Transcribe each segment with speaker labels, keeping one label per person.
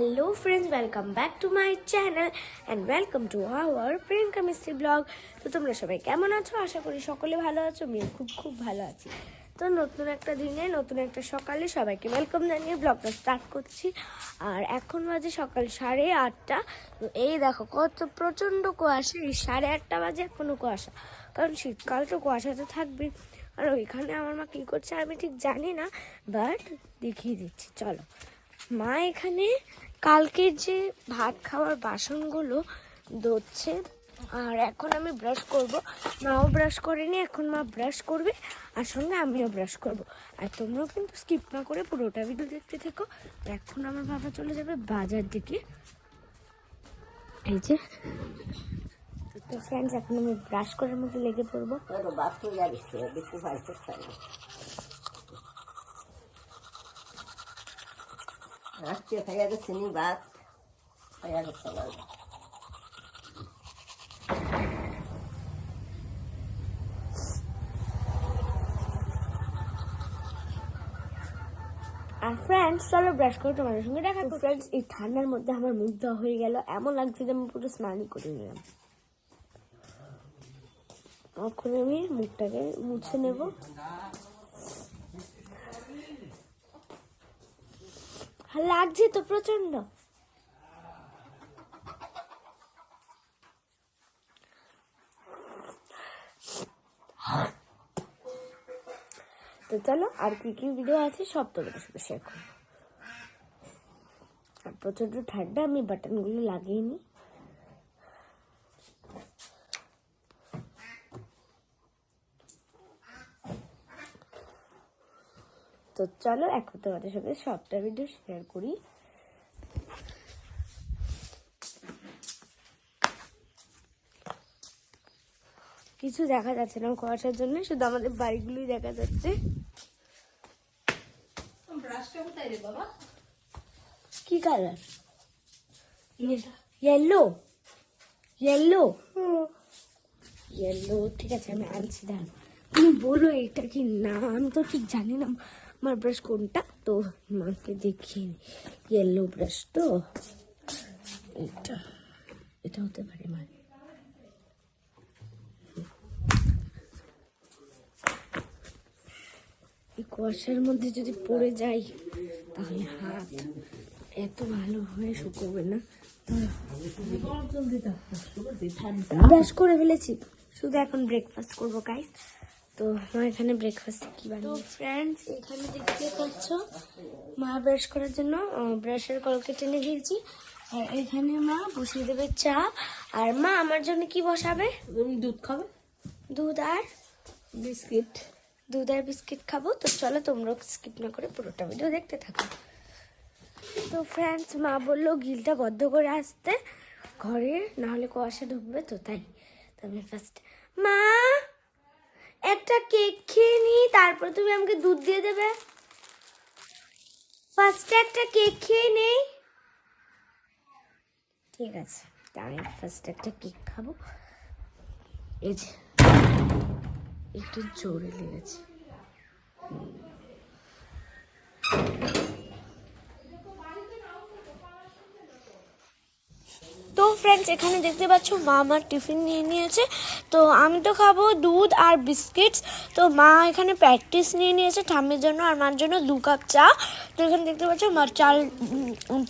Speaker 1: Hello friends welcome back to my channel and welcome to our Priyanka Mistri vlog তো তোমরা সবাই কেমন আছো? আশা করি সকলে ভালো আছো, আমিও খুব খুব ভালো আছি। তো নতুন একটা দিনে, নতুন একটা সকালে সবাইকে ওয়েলকাম জানিয়ে ব্লগটা স্টার্ট করছি। আর এখন বাজে সকাল সাড়ে আটটা। এই দেখো কত প্রচণ্ড কুয়াশা, এই সাড়ে আটটা বাজে এখনও কুয়াশা। কারণ শীতকাল তো কুয়াশা তো থাকবেই। আর ওইখানে আমার মা কী করছে আমি ঠিক জানি না বাট দেখিয়ে দিচ্ছি, চলো। মা এখানে কালকের যে ভাত খাওয়ার বাসনগুলো ধুচ্ছে, আর এখন আমি ব্রাশ করব। মাও ব্রাশ করেনি, এখন মা ব্রাশ করবে, আর সঙ্গে আমিও ব্রাশ করব। আর তোমরাও কিন্তু স্কিপ না করে পুরোটা ভিডিও দেখতে থেকো। এখন আমার বাবা চলে যাবে বাজার দিকে। এই যে, তো ফ্রেন্ডস এখন আমি ব্রাশ করার মধ্যে লেগে পড়ব।
Speaker 2: খাইয়া গেছে নি ভাত
Speaker 1: ফ্রেন্ডস চলো ব্রাশ ফ্রেন্ডস এই ঠান্ডার মধ্যে আমার হয়ে গেল। এমন লাগছে যে আমি পুরো স্নানই করে এখন আমি মুখটাকে মুছে নেব। লাগছে তো প্রচণ্ড তো চলো, আর কি কি ভিডিও আছে সব তোমাদের সাথে শেয়ার করব। প্রচণ্ড ঠান্ডা, আমি বাটনগুলো লাগিয়ে নিই। তো চলো এখন তোমাদের সাথে সবটা ভিডিও শেয়ার করি। কিছু দেখা যাচ্ছে না কুয়াশার জন্য শুধু আমাদের বাড়িগুলোই দেখা যাচ্ছে। কি কালার ইয়েলো ইয়েলো ইয়েলো ঠিক আছে আমি আনছি দাঁড়। তুমি বলো এটা কি না আমি তো ঠিক জানি না। আমার ব্রাশ কোনটা? তো মাকে দেখিয়ে ইয়েলো ব্রাশ তো। এটা এটা হতে পারে মানে এই কুয়াশার মধ্যে যদি পড়ে যাই তাহলে হাত এত ভালো হয়ে শুকোবে না। ব্রাশ করে ফেলেছি। শুধু এখন ব্রেকফাস্ট করব গাইস তো মা এখানে ব্রেকফাস্ট কি বানিয়ে ফ্রেন্ডস এখানে দেখতে পাচ্ছ মা ব্রাশ করার জন্য ব্রাশের কলকে টেনে দিয়েছি। আর এখানে মা বসিয়ে দেবে চা। আর মা আমার জন্য কি বসাবে?
Speaker 2: দুধ খাবে।
Speaker 1: দুধ আর?
Speaker 2: বিস্কিট।
Speaker 1: দুধ আর বিস্কিট খাব। তো চলো তোমরা স্কিপ না করে পুরোটা ভিডিও দেখতে থাকো। তো ফ্রেন্ডস মা বলল গিলটা বদ্ধ করে আসতে। ঘরে নাহলে কুয়াশা ঢুকবে তো তাই। তো আমি ফার্স্ট মা! একটা কেক খেয়ে নি তারপর তুমি আমাকে দুধ দিয়ে দেবে। ফার্স্টে একটা কেক খেয়ে নেই। ঠিক আছে, আমি ফার্স্ট একটা কেক খাব। এই যে, একটু জোরে লেগেছে। ফ্রেন্ডস এখানে দেখতে পাচ্ছ মা আমার টিফিন নিয়ে নিয়েছে। তো আমি তো খাব দুধ আর বিস্কিটস। তো মা এখানে প্র্যাকটিস নিয়ে নিয়েছে ঠাম্মির জন্য আর মার জন্য দু কাপ চা। তো এখানে দেখতে পাচ্ছ মার চাল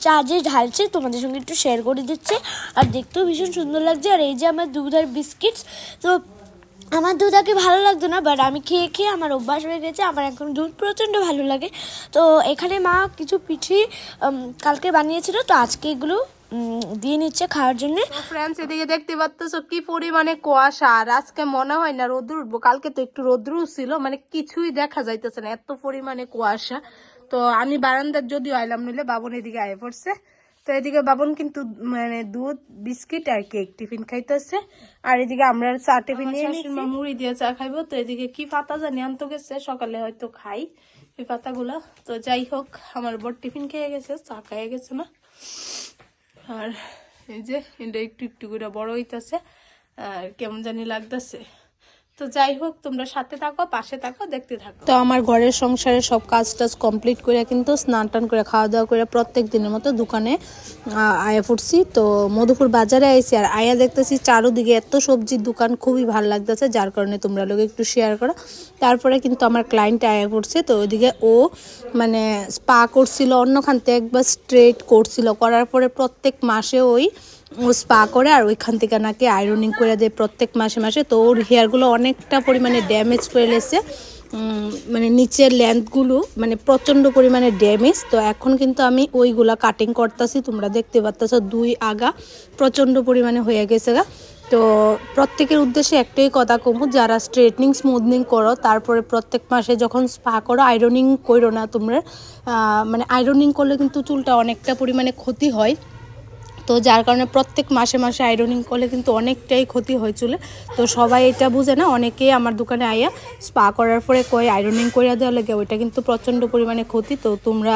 Speaker 1: চা যে ঢালছে তোমাদের সঙ্গে একটু শেয়ার করে দিচ্ছে। আর দেখতেও ভীষণ সুন্দর লাগছে। আর এই যে আমার দুধ আর বিস্কিটস, তো আমার দুধ আগে ভালো লাগতো না বাট আমি খেয়ে খেয়ে আমার অভ্যাস হয়ে গেছে। আমার এখন দুধ প্রচণ্ড ভালো লাগে। তো এখানে মা কিছু পিঠে কালকে বানিয়েছিল। তো আজকে এগুলো দিয়ে নিচ্ছে খাওয়ার জন্য।
Speaker 3: ফ্রেন্ডস এদিকে দেখতে পাচ্ছ কি পরিমাণে কুয়াশা। আর আজকে মনে হয় না রোদ্র উঠবো কালকে তো একটু রোদ্র ছিল মানে কিছুই দেখা যাইতেছে না এত পরিমাণে কুয়াশা। তো আমি বারান্দার যদিও আইলাম নিলে বাবন এদিকে আয়ে পড়ছে। তো এদিকে বাবন কিন্তু মানে দুধ বিস্কিট আর কেক টিফিন খাইতেছে। আর এদিকে আমরা চা টিফিন নিয়ে মুড়ি দিয়ে চা খাইবো। তো এদিকে কি পাতা জানি আনতে গেছে সকালে হয়তো খাই এই পাতাগুলো। তো যাই হোক আমার বর টিফিন খেয়ে গেছে চা খেয়ে গেছে না আর এই যে এটা একটু একটু করে বড় হইতেছে আর কেমন জানি লাগতেছে। তো যাই হোক, তোমরা সাথে থাকো, পাশে থাকো, দেখতে থাকো। তো আমার ঘরের সংসারে সব কাজ টাজ কমপ্লিট করে কিন্তু স্নান টান করে খাওয়া দাওয়া করে প্রত্যেক দিনের মতো দোকানে আয়া ফুটছি। তো মধুপুর বাজারে আইছি আর আয়া দেখতেছি চারোদিকে এত সবজির দোকান, খুবই ভালো লাগতেছে। যার কারণে তোমরা লোক একটু শেয়ার করো। তারপরে কিন্তু আমার ক্লায়েন্ট আয়া পড়ছে তো ওইদিকে ও মানে স্পা করছিল, অন্যখান থেকে একবার স্ট্রেট করছিল। করার পরে প্রত্যেক মাসে ওই ও স্পা করে আর ওইখান থেকে নাকি আয়রনিং করে দেয় প্রত্যেক মাসে মাসে। তো ওর হেয়ারগুলো অনেকটা পরিমাণে ড্যামেজ করে লেছে। মানে নিচের লেন্থগুলো মানে প্রচণ্ড পরিমাণে ড্যামেজ তো এখন কিন্তু আমি ওইগুলা কাটিং করতেছি, তোমরা দেখতে পাচ্ছ দুই আগা প্রচণ্ড পরিমাণে হয়ে গেছে গা। তো প্রত্যেকের উদ্দেশ্যে একটাই কথা কমু, যারা স্ট্রেটনিং স্মুথনিং করো, তারপরে প্রত্যেক মাসে যখন স্পা করো আয়রনিং করো না তোমরা মানে আয়রনিং করলে কিন্তু চুলটা অনেকটা পরিমাণে ক্ষতি হয়। তো যার কারণে প্রত্যেক মাসে মাসে আয়রনিং করলে কিন্তু অনেকটাই ক্ষতি হয় চুলে তো সবাই এটা বুঝে না, অনেকেই আমার দোকানে আইয়া স্পা করার পরে কয় আয়রনিং করিয়া দেওয়া লাগে ওইটা কিন্তু প্রচণ্ড পরিমাণে ক্ষতি। তো তোমরা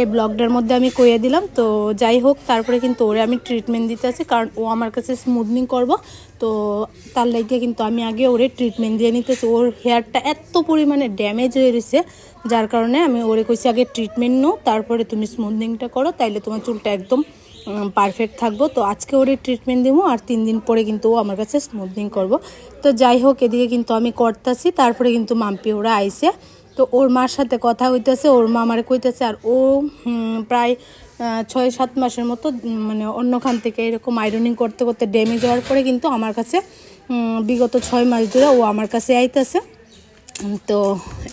Speaker 3: এই ব্লগটার মধ্যে আমি কইয়া দিলাম। তো যাই হোক, তারপরে কিন্তু ওরে আমি ট্রিটমেন্ট দিতে আছি, কারণ ও আমার কাছে স্মুথনিং করব। তো তার লাগিয়ে কিন্তু আমি আগে ওরে ট্রিটমেন্ট দিয়ে নিতেছি ওর হেয়ারটা এত পরিমাণে ড্যামেজ হয়ে রয়েছে যার কারণে আমি ওরে কইছি আগে ট্রিটমেন্ট নো তারপরে তুমি স্মুথনিংটা করো, তাইলে তোমার চুলটা একদম পারফেক্ট থাকব। তো আজকে ওরে ট্রিটমেন্ট দেবো আর তিন দিন পরে কিন্তু ও আমার কাছে স্মুথনিং করব। তো যাই হোক, এদিকে কিন্তু আমি করতেছি, তারপরে কিন্তু মাম্পি ওরা আইসে। তো ওর মার সাথে কথা হইতেছে, ওর মা আমার কইতেছে, আর ও প্রায় ছয় সাত মাসের মতো মানে অন্যখান থেকে এরকম আয়রনিং করতে করতে ড্যামেজ হওয়ার পরে কিন্তু আমার কাছে বিগত ছয় মাস ধরে ও আমার কাছে আইতেছে। তো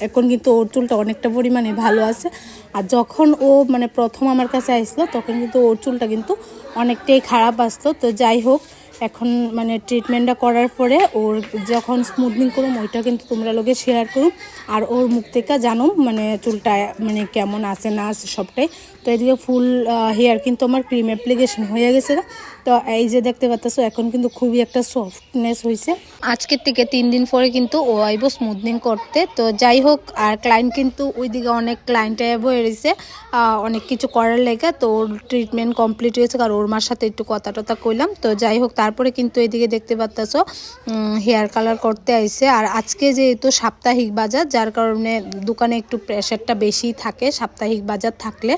Speaker 3: এখন কিন্তু ওর চুলটা অনেকটা পরিমাণে ভালো আছে। আর যখন ও মানে প্রথম আমার কাছে আসলো, তখন কিন্তু ওর চুলটা কিন্তু অনেকটাই খারাপ আসতো তো যাই হোক এখন মানে ট্রিটমেন্টটা করার পরে ওর যখন স্মুথনিং করুম ওইটা কিন্তু তোমরা লোকে শেয়ার করুম আর ওর মুখ থেকে জানো মানে চুলটা মানে কেমন আছে না আছে সবটাই। তো এদিকে ফুল হেয়ার কিন্তু আমার ক্রিম অ্যাপ্লিকেশন হয়ে গেছে। তো এই যে দেখতে পাচ্ছ এখন কিন্তু খুবই একটা সফটনেস হয়েছে আজকের থেকে তিন দিন পরে কিন্তু ও আইব স্মুথনিং করতে। তো যাই হোক আর ক্লায়েন্ট কিন্তু ওইদিকে অনেক ক্লায়েন্ট রয়েছে আহ, অনেক কিছু করার লেগে তো ওর ট্রিটমেন্ট কমপ্লিট হয়েছে কারণ ওর মার সাথে একটু কথা টথা কইলাম। তো যাই হোক তারপরে কিন্তু এদিকে দেখতে পারতেছ হেয়ার কালার করতে আইসে আর আজকে যেহেতু সাপ্তাহিক বাজার, যার কারণে দোকানে একটু প্রেশারটা বেশি থাকে সাপ্তাহিক বাজার থাকলে।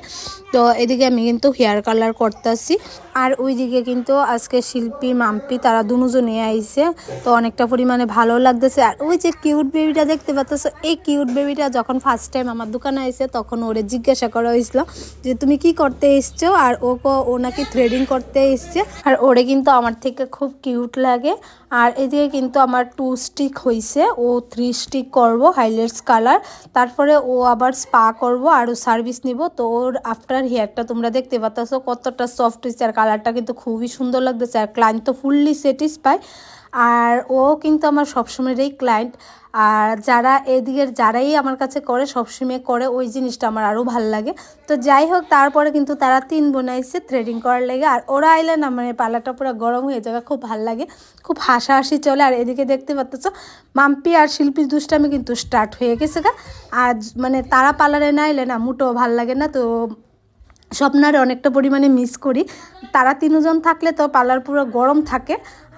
Speaker 3: তো এদিকে আমি কিন্তু হেয়ার কালার করতেছি। আর ওইদিকে কিন্তু আজকে শিল্পী, মাম্পি তারা দুজনে আইছে। তো অনেকটা পরিমাণে ভালো লাগতেছে। আর ওই যে কিউট বেবিটা দেখতে পাচ্ছ এই কিউট বেবিটা যখন ফার্স্ট টাইম আমার দোকানে আইছে, তখন ওরে জিজ্ঞাসা করা হয়েছিল যে, তুমি কি করতে এসছো? আর ও ও নাকি থ্রেডিং করতে এসছে। আর ওরে কিন্তু আমার থেকে খুব কিউট লাগে। আর এদিকে কিন্তু আমার টু স্টিক হয়েছে ও থ্রি স্টিক করব হাইলাইটস কালার তারপরে ও আবার স্পা করব আর সার্ভিস নিব। তো ওর আফটার হেয়ারটা তোমরা দেখতে পাচ্ছ কতটা সফট হয়েছে আর কালারটা কিন্তু খুবই সুন্দর লাগতেছে আর ক্লায়েন্ট তো ফুললি স্যাটিসফাই আর ও কিন্তু আমার সবসময়েরই ক্লায়েন্ট আর যারা এদিকের যারাই আমার কাছে করে, সবসময় করে ওই জিনিসটা আমার আরও ভালো লাগে। তো যাই হোক, তারপরে কিন্তু তারা তিন বোন আইসে থ্রেডিং করার লেগে। আর ওরা আইলে না মানে পার্লারটা পুরো গরম হয়ে যাবে, খুব ভালো লাগে। খুব হাসাহাসি চলে। আর এদিকে দেখতে পাচ্ছ মাম্পি আর শিল্পীর দুষ্টামি কিন্তু স্টার্ট হয়ে গেছে গা। আর মানে তারা পার্লারে না এলে না মুটো ভালো লাগে না। তো স্বপ্নারে অনেকটা পরিমাণে মিস করি। তারা তিনজন থাকলে তো পার্লার পুরো গরম থাকে।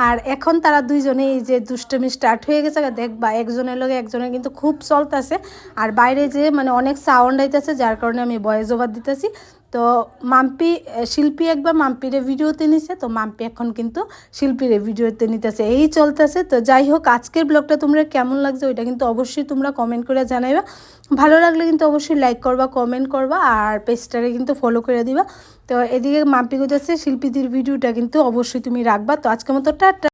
Speaker 3: আর এখন তারা দুইজনে এই যে দুষ্টমি স্টার্ট হয়ে গেছে দেখবা একজনের লগে একজনের কিন্তু খুব চলতেছে। আর বাইরে যে মানে অনেক সাউন্ড আইতেছে, যার কারণে আমি ভয়েস ওভার দিতেছি। তো মাম্পি শিল্পী একবার মাম্পিরে ভিডিওতে নিছে, তো মাম্পি এখন কিন্তু শিল্পীরে ভিডিওতে নিতেছে। এই চলতেছে, তো যাই হোক, আজকের ব্লগটা তোমরা কেমন লাগছে ওইটা কিন্তু অবশ্যই তোমরা কমেন্ট করে জানাইবা। ভালো লাগলে কিন্তু অবশ্যই লাইক করবা কমেন্ট করবা, আর পেজটারে কিন্তু ফলো করে দিবা। তো এদিকে মাম্পি করতেছে শিল্পীদের ভিডিওটা কিন্তু অবশ্যই তুমি রাখবা। তো আজকের মতো টাটা।